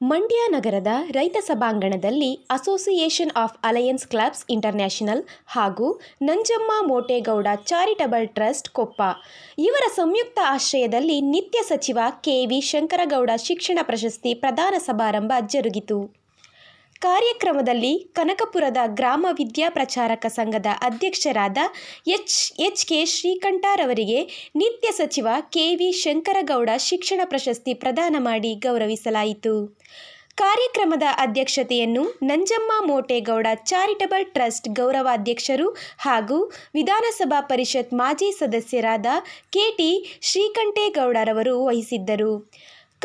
ಮಂಡ್ಯ ನಗರದ ರೈತ ಸಭಾಂಗಣದಲ್ಲಿ association of alliance clubs international ಹಾಗೂ ನಂಜಮ್ಮ ಮೋಟೇಗೌಡ ಚಾರಿಟಬಲ್ ಟ್ರಸ್ಟ್ ಕೊಪ್ಪ. ಇವರ ಸಂಯುಕ್ತ ಆಶ್ರಯದಲ್ಲಿ ನಿತ್ಯ ಸಚಿವ ಕೆವಿ ಶಂಕರಗೌಡ ಶಿಕ್ಷಣ ಪ್ರಶಸ್ತಿ ಪ್ರದಾನ ಸಮಾರಂಭ ಜರುಗಿತು. ಕಾರ್ಯಕ್ರಮದಲ್ಲಿ ಕನಕಪುರದ ಗ್ರಾಮ ವಿದ್ಯಾ ಪ್ರಚಾರಕ ಸಂಘದ ಅಧ್ಯಕ್ಷರಾದ ಎಚ್ ಎಚ್ ಕೆ ಶ್ರೀಕಂಠರವರಿಗೆ ನಿತ್ಯ ಸಚಿವ ಕೆ ವಿ ಶಂಕರಗೌಡ ಶಿಕ್ಷಣ ಪ್ರಶಸ್ತಿ ಪ್ರದಾನ ಮಾಡಿ ಗೌರವಿಸಲಾಯಿತು. ಕಾರ್ಯಕ್ರಮದ ಅಧ್ಯಕ್ಷತೆಯನ್ನು ನಂಜಮ್ಮ ಮೋಟೇಗೌಡ ಚಾರಿಟಬಲ್ ಟ್ರಸ್ಟ್ ಗೌರವಾಧ್ಯಕ್ಷರು ಹಾಗೂ ವಿಧಾನಸಭಾ ಪರಿಷತ್ ಮಾಜಿ ಸದಸ್ಯರಾದ ಕೆಟಿ ಶ್ರೀಕಂಠೇಗೌಡರವರು ವಹಿಸಿದ್ದರು.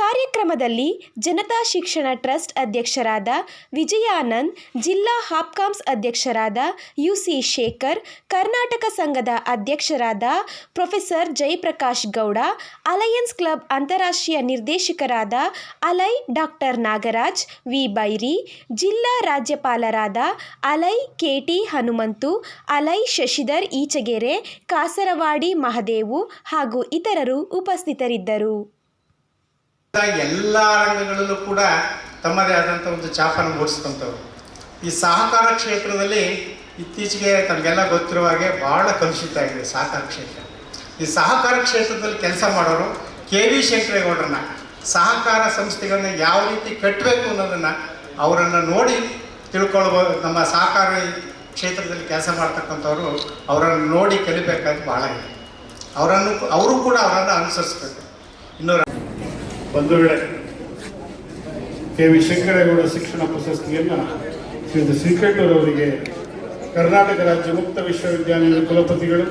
ಕಾರ್ಯಕ್ರಮದಲ್ಲಿ ಜನತಾ ಶಿಕ್ಷಣ ಟ್ರಸ್ಟ್ ಅಧ್ಯಕ್ಷರಾದ ವಿಜಯಾನಂದ್, ಜಿಲ್ಲಾ ಹಾಪ್ಕಾಮ್ಸ್ ಅಧ್ಯಕ್ಷರಾದ ಯುಸಿ ಶೇಖರ್, ಕರ್ನಾಟಕ ಸಂಘದ ಅಧ್ಯಕ್ಷರಾದ professor Jayaprakash Gowda, alliance club ಅಂತಾರಾಷ್ಟ್ರೀಯ ನಿರ್ದೇಶಕರಾದ ally doctor Nagaraj, V Byri, ಜಿಲ್ಲಾ ರಾಜ್ಯಪಾಲರಾದ ally KT Hanumanthu, ally Shashidhar Eechagere, Kasaravadi Mahadevu ಹಾಗೂ ಇತರರು ಉಪಸ್ಥಿತರಿದ್ದರು. ಎಲ್ಲ ರಂಗಗಳಲ್ಲೂ ಕೂಡ ತಮ್ಮದೇ ಆದಂಥ ಒಂದು ಛಾಪನ್ನು ಮೂಡಿಸ್ಕೊಂತವ್ರು. ಈ ಸಹಕಾರ ಕ್ಷೇತ್ರದಲ್ಲಿ ಇತ್ತೀಚೆಗೆ ತಮಗೆಲ್ಲ ಗೊತ್ತಿರುವ ಹಾಗೆ ಭಾಳ ಕಲುಷಿತ ಆಗಿದೆ ಸಹಕಾರ ಕ್ಷೇತ್ರ. ಈ ಸಹಕಾರ ಕ್ಷೇತ್ರದಲ್ಲಿ ಕೆಲಸ ಮಾಡೋರು ಕೆ ವಿ ಶಂಕರೇಗೌಡರನ್ನ, ಸಹಕಾರ ಸಂಸ್ಥೆಗಳನ್ನ ಯಾವ ರೀತಿ ಕಟ್ಟಬೇಕು ಅನ್ನೋದನ್ನು ಅವರನ್ನು ನೋಡಿ ತಿಳ್ಕೊಳ್ಬೋದು ನಮ್ಮ ಸಹಕಾರ ಕ್ಷೇತ್ರದಲ್ಲಿ ಕೆಲಸ ಮಾಡ್ತಕ್ಕಂಥವ್ರು ಅವರನ್ನು ನೋಡಿ ಕಲಿಬೇಕಾದ್ರೆ ಭಾಳ ಇದೆ. ಅವರನ್ನು ಅವರು ಕೂಡ ಅವರನ್ನು ಅನುಸರಿಸ್ಬೇಕು. ಇನ್ನೂ ಬಂಧುಗಳೇ ಕೆ. ವಿ. ಶಂಕರೇಗೌಡ ಶಿಕ್ಷಣ ಪ್ರಶಸ್ತಿಯನ್ನು ಶ್ರೀ ಶ್ರೀಕಂಠರವರಿಗೆ ಕರ್ನಾಟಕ ರಾಜ್ಯ ಮುಕ್ತ ವಿಶ್ವವಿದ್ಯಾಲಯದ ಕುಲಪತಿಗಳು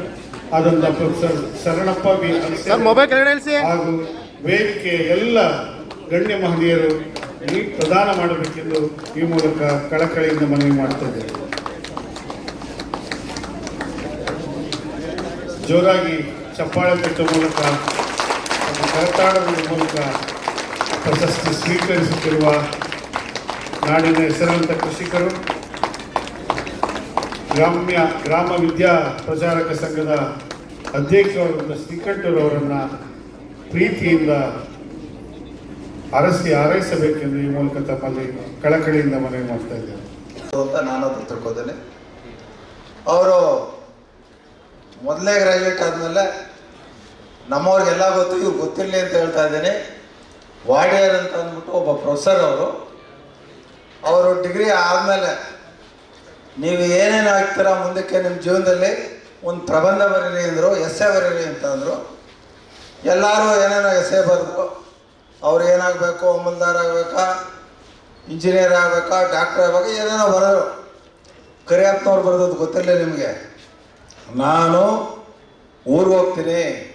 ಆದಂಥ ಪ್ರೊಫೆಸರ್ ಶರಣಪ್ಪ ಬಿ ಹಾಗೂ ವೇದಿಕೆ ಎಲ್ಲ ಗಣ್ಯ ಮಹನೀಯರು ಈ ಪ್ರದಾನ ಮಾಡಬೇಕೆಂದು ಈ ಮೂಲಕ ಕಳಕಳಿಯಿಂದ ಮನವಿ ಮಾಡ್ತಾ ಇದ್ದೇವೆ ಜೋರಾಗಿ ಚಪ್ಪಾಳೆ ತಟ್ಟುವ ಮೂಲಕ ಕರತಾಡದ ಮೂಲಕ ಪ್ರಶಸ್ತಿ ಸ್ವೀಕರಿಸುತ್ತಿರುವ ನಾಡಿನ ಹೆಸರಾಂತ ಕೃಷಿಕರು, ಗ್ರಾಮ್ಯ, ಗ್ರಾಮ ವಿದ್ಯಾ ಪ್ರಚಾರಕ ಸಂಘದ ಅಧ್ಯಕ್ಷರಾದ ಶ್ರೀಕಂಠರವರನ್ನು ಪ್ರೀತಿಯಿಂದ ಅರಸಿ ಹಾರೈಸಬೇಕೆಂದು ಈ ಮೂಲಕ ತಮ್ಮಲ್ಲಿ ಕಳಕಳಿಯಿಂದ ಮನವಿ ಮಾಡ್ತಾ ಇದ್ದೇನೆ. ಅಂತ ನಾನು ತಿಳ್ಕೊತೇನೆ ಅವರು ಮೊದಲೇ ಗ್ರ್ಯಾಜುಯೇಟ್ ಆದಮೇಲೆ ನಮ್ಮವ್ರಿಗೆಲ್ಲ ಗೊತ್ತು, ಇವ್ರು ಗೊತ್ತಿರಲಿ ಅಂತ ಹೇಳ್ತಾ ಇದ್ದೀನಿ. ವಾಡಿಯರ್ ಅಂತ ಅಂದ್ಬಿಟ್ಟು ಒಬ್ಬ ಪ್ರೊಫೆಸರ್ ಅವರು. ಅವರು ಡಿಗ್ರಿ ಆದಮೇಲೆ ನೀವು ಏನೇನು ಆಗ್ತೀರಾ ಮುಂದಕ್ಕೆ ನಿಮ್ಮ ಜೀವನದಲ್ಲಿ? ಒಂದು ಪ್ರಬಂಧ ಬರೀರಿ ಅಂದರು, ಎಸ್ಸೆ ಬರೀರಿ ಅಂತ ಅಂದರು. ಎಲ್ಲರೂ ಏನೇನೋ ಎಸ್ಸೆ ಬರೆದ್ರು. ಅವ್ರು ಏನಾಗಬೇಕು? ಅಮಲ್ದಾರ್ ಆಗಬೇಕಾ? ಇಂಜಿನಿಯರ್ ಆಗಬೇಕಾ? ಡಾಕ್ಟರ್ ಆಗಬೇಕಾ? ಏನೇನೋ ಬರೋರು ಕರಿಯಪ್ಪನವ್ರು ಬರೆದದ್ದು ಗೊತ್ತಿರಲಿಲ್ಲ ನಿಮಗೆ. ನಾನು ಊರಿಗೆ ಹೋಗ್ತೀನಿ.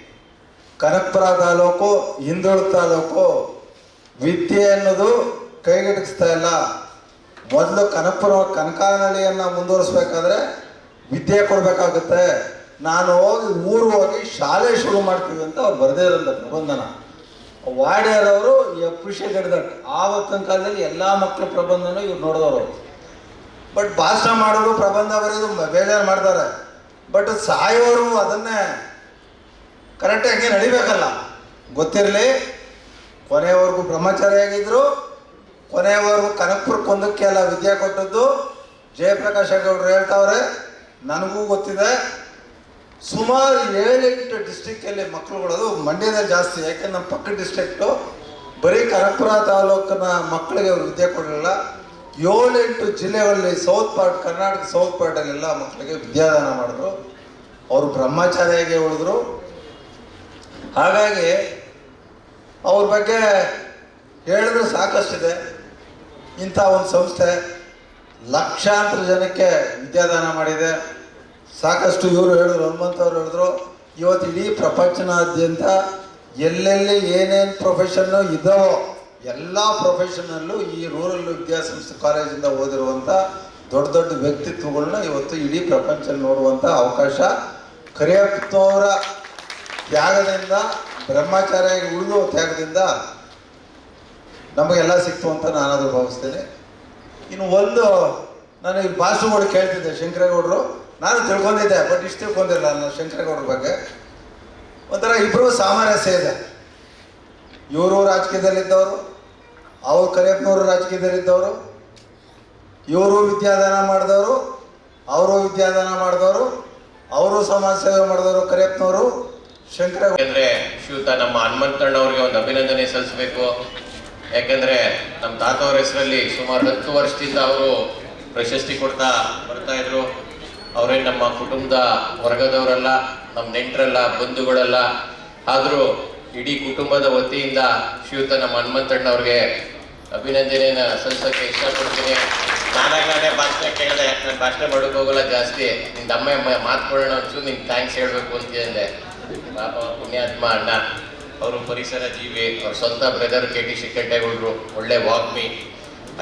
ಕನಕಪುರ ತಾಲೂಕು ಹಿಂದುಳಿದ ತಾಲೂಕು. ವಿದ್ಯೆ ಅನ್ನೋದು ಕೈಗೆಟಕಿಸ್ತಾ ಇಲ್ಲ. ಮೊದಲು ಕನಕಪುರ ಕನಕಾನಳಿಯನ್ನು ಮುಂದುವರಿಸ್ಬೇಕಾದ್ರೆ ವಿದ್ಯೆ ಕೊಡಬೇಕಾಗುತ್ತೆ. ನಾನು ಹೋಗಿ ಊರು ಹೋಗಿ ಶಾಲೆ ಶುರು ಮಾಡ್ತೀವಿ ಅಂತ ಅವ್ರು ಬರದೇ ಇರೋಂಥ ಪ್ರಬಂಧನ. ವಾಡ್ಯಾರವರು ಅಪ್ರಿಷಿಯೇಟೆಡ್ ದಟ್ ಆವತ್ತಿನ ಕಾಲದಲ್ಲಿ ಎಲ್ಲ ಮಕ್ಕಳ ಪ್ರಬಂಧನ ಇವ್ರು ನೋಡಿದವರು. ಬಟ್ ಭಾಷಣ ಮಾಡೋರು ಪ್ರಬಂಧ ಬರೆಯೋದು ಬೇಜಾರು ಮಾಡ್ತಾರೆ. ಬಟ್ ಸಾಯೋರು ಅದನ್ನೇ. ಕರೆಕ್ಟಾಗಿ ನಡಿಬೇಕಲ್ಲ. ಗೊತ್ತಿರಲಿ. ಕೊನೆಯವರೆಗೂ ಬ್ರಹ್ಮಚಾರಿಯಾಗಿದ್ದರು ಕೊನೆಯವರೆಗೂ ಕನಕಪುರ ಒಂದಕ್ಕೆ ಎಲ್ಲ ವಿದ್ಯೆ ಕೊಟ್ಟದ್ದು. ಜಯಪ್ರಕಾಶ್ ಗೌಡರು ಹೇಳ್ತಾವ್ರೆ, ನನಗೂ ಗೊತ್ತಿದೆ. ಸುಮಾರು ಏಳೆಂಟು ಡಿಸ್ಟಿಕ್ಕಲ್ಲಿ ಮಕ್ಕಳುಗಳದು ಮಂಡ್ಯದಲ್ಲಿ ಜಾಸ್ತಿ ಯಾಕೆಂದ್ರೆ ನಮ್ಮ ಪಕ್ಕ ಡಿಸ್ಟ್ರಿಕ್ಟು. ಬರೀ ಕನಕಪುರ ತಾಲೂಕಿನ ಮಕ್ಕಳಿಗೆ ಅವ್ರು ವಿದ್ಯೆ ಕೊಡಲಿಲ್ಲ. ಏಳೆಂಟು ಜಿಲ್ಲೆಗಳಲ್ಲಿ ಸೌತ್ ಪಾರ್ಟ್ ಕರ್ನಾಟಕ ಸೌತ್ ಪಾರ್ಟಲ್ಲೆಲ್ಲ ಮಕ್ಕಳಿಗೆ ವಿದ್ಯಾದಾನ ಮಾಡಿದ್ರು. ಅವರು ಬ್ರಹ್ಮಚಾರಿಯಾಗಿ ಉಳಿದ್ರು. ಹಾಗಾಗಿ ಅವ್ರ ಬಗ್ಗೆ ಹೇಳಿದ್ರೆ ಸಾಕಷ್ಟಿದೆ. ಇಂಥ ಒಂದು ಸಂಸ್ಥೆ ಲಕ್ಷಾಂತರ ಜನಕ್ಕೆ ವಿದ್ಯಾದಾನ ಮಾಡಿದೆ. ಸಾಕಷ್ಟು ಇವರು ಹೇಳಿದ್ರು ಹನುಮಂತವ್ರು ಹೇಳಿದ್ರು, ಇವತ್ತು ಇಡೀ ಪ್ರಪಂಚನಾದ್ಯಂತ ಎಲ್ಲೆಲ್ಲಿ ಏನೇನು ಪ್ರೊಫೆಷನ್ನು ಇದ್ದಾವೋ ಎಲ್ಲ ಪ್ರೊಫೆಷನಲ್ಲೂ ಈ ರೂರಲ್ ವಿದ್ಯಾಸಂಸ್ಥೆ ಕಾಲೇಜಿಂದ ಓದಿರುವಂಥ ದೊಡ್ಡ ದೊಡ್ಡ ವ್ಯಕ್ತಿತ್ವಗಳನ್ನ ಇವತ್ತು ಇಡೀ ಪ್ರಪಂಚ ನೋಡುವಂಥ ಅವಕಾಶ ಕರಿಯಪ್ಪನವರ ತ್ಯಾಗದಿಂದ ಬ್ರಹ್ಮಚಾರಿಯಾಗಿ ಉಳಿದು ತ್ಯಾಗದಿಂದ ನಮಗೆಲ್ಲ ಸಿಕ್ತು ಅಂತ ನಾನಾದರೂ ಭಾವಿಸ್ತೇನೆ. ಇನ್ನು ಒಂದು ನಾನು ಈ ಭಾಷೆಗಳು ಕೇಳ್ತಿದ್ದೆ ಶಂಕರೇಗೌಡರು. ನಾನು ತಿಳ್ಕೊಂಡಿದ್ದೆ, ಬಟ್ ಇಷ್ಟು ತಿಳ್ಕೊಂಡಿರಲ್ಲ ನಾನು ಶಂಕರೇಗೌಡರ ಬಗ್ಗೆ. ಒಂಥರ ಇಬ್ಬರು ಸಾಮರಸ್ಯ ಇದೆ ಇವರು ರಾಜಕೀಯದಲ್ಲಿದ್ದವರು, ಅವರು ಕರಿಯಪ್ಪನವರು ರಾಜಕೀಯದಲ್ಲಿದ್ದವರು, ಇವರು ವಿದ್ಯಾದಾನ ಮಾಡಿದವರು, ಅವರು ವಿದ್ಯಾದಾನ ಮಾಡಿದವರು, ಅವರು ಸಮಾಜ ಸೇವೆ ಮಾಡಿದವರು ಕರಿಯಪ್ಪನವರು. ಶಂಕರ ಯಾಕೆಂದ್ರೆ ಶ್ರೀಯುತ ನಮ್ಮ ಹನುಮಂತಣ್ಣವ್ರಿಗೆ ಒಂದು ಅಭಿನಂದನೆ ಸಲ್ಲಿಸಬೇಕು. ಯಾಕಂದ್ರೆ ನಮ್ಮ ತಾತ ಅವ್ರ ಹೆಸರಲ್ಲಿ ಸುಮಾರು ಹತ್ತು ವರ್ಷದಿಂದ ಅವರು ಪ್ರಶಸ್ತಿ ಕೊಡ್ತಾ ಬರ್ತಾ ಇದ್ರು. ಅವರೇ ನಮ್ಮ ಕುಟುಂಬದ ವರ್ಗದವರಲ್ಲ, ನಮ್ಮ ನೆಂಟರಲ್ಲ, ಬಂಧುಗಳಲ್ಲ. ಆದರೂ ಇಡೀ ಕುಟುಂಬದ ವತಿಯಿಂದ ಶ್ರೀಯುತ ನಮ್ಮ ಹನುಮಂತಣ್ಣವ್ರಿಗೆ ಅಭಿನಂದನೆಯನ್ನು ಸಲ್ಲಿಸೋಕ್ಕೆ ಇಷ್ಟಪಡ್ತೀನಿ. ನಾನಾಗ ನಾನೇ ಭಾಷಣ ಕೇಳಿದೆ. ನಾನು ಭಾಷಣ ಮಾಡೋಕ್ಕೆ ಹೋಗಲ್ಲ ಜಾಸ್ತಿ. ನಿನ್ನ ಅಮ್ಮ ಕೊಡೋಣ ಅಂತೂ ಥ್ಯಾಂಕ್ಸ್ ಹೇಳಬೇಕು ಅಂತ ಹೇಳಿದೆ. ಪಾಪ ಪುಣ್ಯಾತ್ಮ ಅಣ್ಣ. ಅವರು ಪರಿಸರ ಜೀವಿ, ಅವ್ರ ಸ್ವಂತ ಬ್ರದರ್ ಕೆ ಟಿ ಶಿಕ್ಕಟ್ಟೆಗೌಡರು, ಒಳ್ಳೆ ವಾಗ್ಮಿ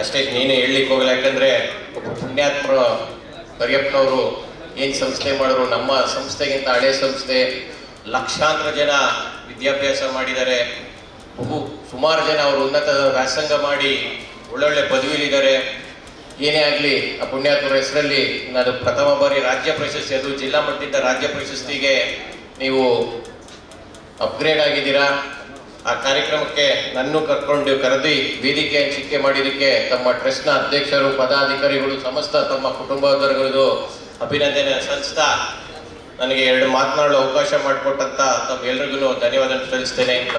ಅಷ್ಟೇ ನೀನು ಹೇಳಲಿಕ್ಕೆ ಹೋಗಲ್ಲ, ಯಾಕಂದರೆ ಒಬ್ಬ ಪುಣ್ಯಾತ್ಮರು ಕರಿಯಪ್ಪನವರು ಏನು ಸಂಸ್ಥೆ ಮಾಡಿದ್ರು, ನಮ್ಮ ಸಂಸ್ಥೆಗಿಂತ ಹಳೆ ಸಂಸ್ಥೆ. ಲಕ್ಷಾಂತರ ಜನ ವಿದ್ಯಾಭ್ಯಾಸ ಮಾಡಿದ್ದಾರೆ. ಬಹು, ಸುಮಾರು ಜನ ಅವರು ಉನ್ನತ ವ್ಯಾಸಂಗ ಮಾಡಿ ಒಳ್ಳೊಳ್ಳೆ ಪದವಿಲಿದ್ದಾರೆ ಏನೇ ಆಗಲಿ, ಆ ಪುಣ್ಯಾತ್ಮರ ಹೆಸರಲ್ಲಿ ನಾನು ಪ್ರಥಮ ಬಾರಿ ರಾಜ್ಯ ಪ್ರಶಸ್ತಿ, ಅದು ಜಿಲ್ಲಾ ಮಟ್ಟದ ರಾಜ್ಯ ಪ್ರಶಸ್ತಿಗೆ ನೀವು ಅಪ್ಗ್ರೇಡ್ ಆಗಿದ್ದೀರಾ? ಆ ಕಾರ್ಯಕ್ರಮಕ್ಕೆ ನನ್ನೂ ಕರ್ಕೊಂಡು ಕರೆದಿ ವೇದಿಕೆ ಹಂಚಿಕೆ ಮಾಡಿದ್ದಕ್ಕೆ ತಮ್ಮ ಟ್ರಸ್ಟ್ನ ಅಧ್ಯಕ್ಷರು, ಪದಾಧಿಕಾರಿಗಳು, ಸಮಸ್ತ ತಮ್ಮ ಕುಟುಂಬದವರುಗಳದು ಅಭಿನಂದನೆ ಸಲ್ಲಿಸ್ತಾ ನನಗೆ ಎರಡು ಮಾತನಾಡಲು ಅವಕಾಶ ಮಾಡಿಕೊಟ್ಟಂತ ತಮ್ಮೆಲ್ಲರಿಗೂ ಧನ್ಯವಾದ ಸಲ್ಲಿಸ್ತೇನೆ.